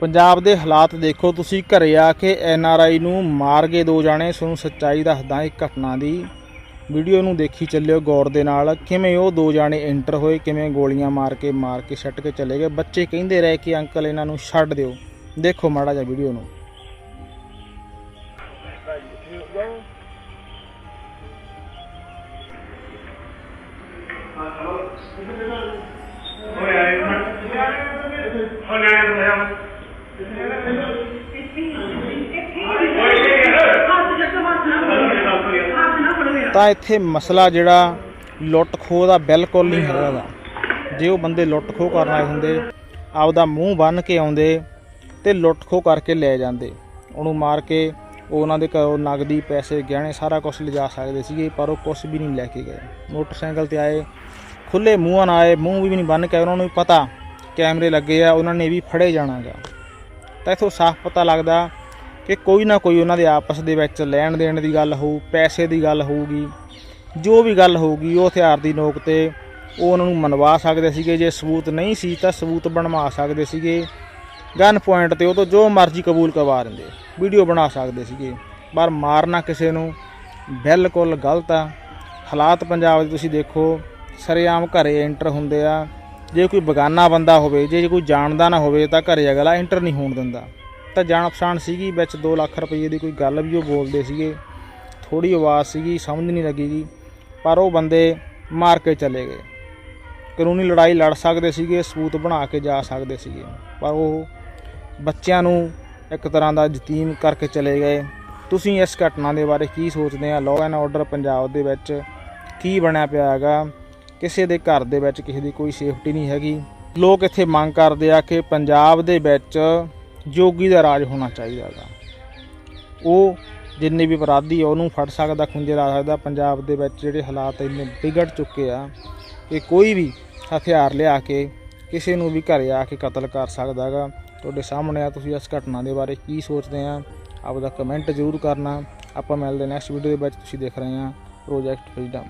ਪੰਜਾਬ ਦੇ ਹਾਲਾਤ ਦੇਖੋ, ਤੁਸੀਂ ਘਰੇ ਆ ਕੇ ਐਨ ਆਰ ਆਈ ਨੂੰ ਮਾਰ ਕੇ ਦੋ ਜਾਣੇ, ਤੁਹਾਨੂੰ ਸੱਚਾਈ ਦੱਸਦਾ ਇੱਕ ਘਟਨਾ ਦੀ। ਵੀਡੀਓ ਨੂੰ ਦੇਖੀ ਚੱਲਿਓ ਗੌਰ ਦੇ ਨਾਲ। ਕਿਵੇਂ ਉਹ ਦੋ ਜਾਣੇ ਐਂਟਰ ਹੋਏ, ਕਿਵੇਂ ਗੋਲੀਆਂ ਮਾਰ ਕੇ ਮਾਰ ਕੇ ਛੱਟ ਕੇ ਚਲੇ ਗਏ। ਬੱਚੇ ਕਹਿੰਦੇ ਰਹੇ ਕਿ ਅੰਕਲ ਇਹਨਾਂ ਨੂੰ ਛੱਡ ਦਿਓ। ਦੇਖੋ ਮਾੜਾ ਜਿਹਾ ਵੀਡੀਓ ਨੂੰ। ਤਾਂ ਇੱਥੇ ਮਸਲਾ ਜਿਹੜਾ ਲੁੱਟ ਖੋਹ ਦਾ ਬਿਲਕੁਲ ਨਹੀਂ ਹੈਗਾ ਗਾ। ਜੇ ਉਹ ਬੰਦੇ ਲੁੱਟ ਖੋਹ ਕਰਨ ਆਏ ਹੁੰਦੇ, ਆਪਦਾ ਮੂੰਹ ਬੰਨ ਕੇ ਆਉਂਦੇ ਤੇ ਲੁੱਟ ਖੋਹ ਕਰਕੇ ਲੈ ਜਾਂਦੇ। ਉਹਨੂੰ ਮਾਰ ਕੇ ਉਹ ਉਹਨਾਂ ਦੇ ਘਰੋਂ ਨਗਦੀ, ਪੈਸੇ, ਗਹਿਣੇ ਸਾਰਾ ਕੁਝ ਲਿਜਾ ਸਕਦੇ ਸੀਗੇ, ਪਰ ਉਹ ਕੁਝ ਵੀ ਨਹੀਂ ਲੈ ਕੇ ਗਏ। ਮੋਟਰਸਾਈਕਲ ਤੇ ਆਏ ਖੁੱਲੇ ਮੂੰਹਾਂ ਨਾਲ ਆਏ, ਮੂੰਹ ਵੀ ਨਹੀਂ ਬੰਨ ਕੇ ਉਹਨਾਂ ਨੂੰ ਵੀ ਪਤਾ, ਕੈਮਰੇ ਲੱਗੇ ਆ, ਉਹਨਾਂ ਨੇ ਵੀ ਫੜੇ ਜਾਣਾਗਾ ਤਾਂ ਇਥੋਂ ਸਾਫ਼ ਪਤਾ ਲੱਗਦਾ ਕਿ ਕੋਈ ਨਾ ਕੋਈ ਉਹਨਾਂ ਦੇ ਆਪਸ ਦੇ ਵਿੱਚ ਲੈਣ ਦੇਣ ਦੀ ਗੱਲ ਹੋਊ, ਪੈਸੇ ਦੀ ਗੱਲ ਹੋਊਗੀ, ਜੋ ਵੀ ਗੱਲ ਹੋਊਗੀ, ਉਹ ਹਥਿਆਰ ਦੀ ਨੋਕ ਤੇ ਉਹ ਉਹਨਾਂ ਨੂੰ ਮਨਵਾ ਸਕਦੇ ਸੀਗੇ। ਜੇ ਸਬੂਤ ਨਹੀਂ ਸੀ ਤਾਂ ਸਬੂਤ ਬਣਵਾ ਸਕਦੇ ਸੀਗੇ। ਗਨ ਪੁਆਇੰਟ ਤੇ ਉਹ ਤੋਂ ਜੋ ਮਰਜ਼ੀ ਕਬੂਲ ਕਰਵਾ ਦਿੰਦੇ। ਵੀਡੀਓ ਬਣਾ ਸਕਦੇ ਸੀਗੇ। ਪਰ ਮਾਰਨਾ ਕਿਸੇ ਨੂੰ ਬਿਲਕੁਲ ਗਲਤ ਆ। ਹਾਲਾਤ ਪੰਜਾਬ ਦੇ ਤੁਸੀਂ ਦੇਖੋ, ਸਰੇਆਮ ਘਰੇ ਐਂਟਰ ਹੁੰਦੇ ਆ। ਜੇ ਕੋਈ ਬਗਾਨਾ ਬੰਦਾ ਹੋਵੇ, ਜੇ ਕੋਈ ਜਾਣਦਾ ਨਾ ਹੋਵੇ ਤਾਂ ਘਰੇ ਅਗਲਾ ਐਂਟਰ ਨਹੀਂ ਹੋਣ ਦਿੰਦਾ। ਤਾਂ ਜਾਣ ਪਛਾਣ ਸੀਗੀ, ਵਿੱਚ 2 ਲੱਖ ਰੁਪਏ ਦੀ ਕੋਈ ਗੱਲ ਵੀ ਉਹ ਬੋਲਦੇ ਸੀਗੇ। ਥੋੜੀ ਆਵਾਜ਼ ਸੀਗੀ, ਸਮਝ ਨਹੀਂ ਲੱਗੀਗੀ ਪਰ ਉਹ ਬੰਦੇ ਮਾਰ ਕੇ ਚਲੇ ਗਏ। ਕਾਨੂੰਨੀ ਲੜਾਈ ਲੜ ਸਕਦੇ ਸੀਗੇ, ਸਬੂਤ ਬਣਾ ਕੇ ਜਾ ਸਕਦੇ ਸੀਗੇ, ਪਰ ਉਹ ਬੱਚਿਆਂ ਨੂੰ ਇੱਕ ਤਰ੍ਹਾਂ ਦਾ ਯਤੀਮ ਕਰਕੇ ਚਲੇ ਗਏ। ਤੁਸੀਂ ਇਸ ਘਟਨਾ ਦੇ ਬਾਰੇ ਕੀ ਸੋਚਦੇ ਆ? ਲਾਅ ਐਂਡ ਆਰਡਰ ਪੰਜਾਬ ਦੇ ਵਿੱਚ ਕੀ ਬਣਿਆ ਪਿਆ ਹੈਗਾ? ਕਿਸੇ ਦੇ ਘਰ ਦੇ ਵਿੱਚ ਕਿਸੇ ਦੀ ਕੋਈ ਸੇਫਟੀ ਨਹੀਂ ਹੈਗੀ। ਲੋਕ ਇੱਥੇ ਮੰਗ ਕਰਦੇ ਆ ਕਿ ਪੰਜਾਬ ਦੇ ਵਿੱਚ ਜੋਗੀ ਦਾ ਰਾਜ ਹੋਣਾ ਚਾਹੀਦਾ ਹੈਗਾ ਉਹ ਜਿੰਨੇ ਵੀ ਅਪਰਾਧੀ ਆ, ਉਹਨੂੰ ਫੜ ਸਕਦਾ, ਖੁੰਝੇ ਲਾ ਸਕਦਾ। ਪੰਜਾਬ ਦੇ ਵਿੱਚ ਜਿਹੜੇ ਹਾਲਾਤ ਇੰਨੇ ਵਿਗੜ ਚੁੱਕੇ ਆ ਕਿ ਕੋਈ ਵੀ ਹਥਿਆਰ ਲਿਆ ਕੇ ਕਿਸੇ ਨੂੰ ਵੀ ਘਰੇ ਆ ਕੇ ਕਤਲ ਕਰ ਸਕਦਾ ਹੈਗਾ ਤੁਹਾਡੇ ਸਾਹਮਣੇ ਆ, ਤੁਸੀਂ ਇਸ ਘਟਨਾ ਦੇ ਬਾਰੇ ਕੀ ਸੋਚਦੇ ਆ, ਆਪਦਾ ਕਮੈਂਟ ਜ਼ਰੂਰ ਕਰਨਾ। ਆਪਾਂ ਮਿਲਦੇ ਨੈਕਸਟ ਵੀਡੀਓ ਦੇ ਵਿੱਚ, ਤੁਸੀਂ ਦੇਖ ਰਹੇ ਆ ਪ੍ਰੋਜੈਕਟ ਫਰੀडम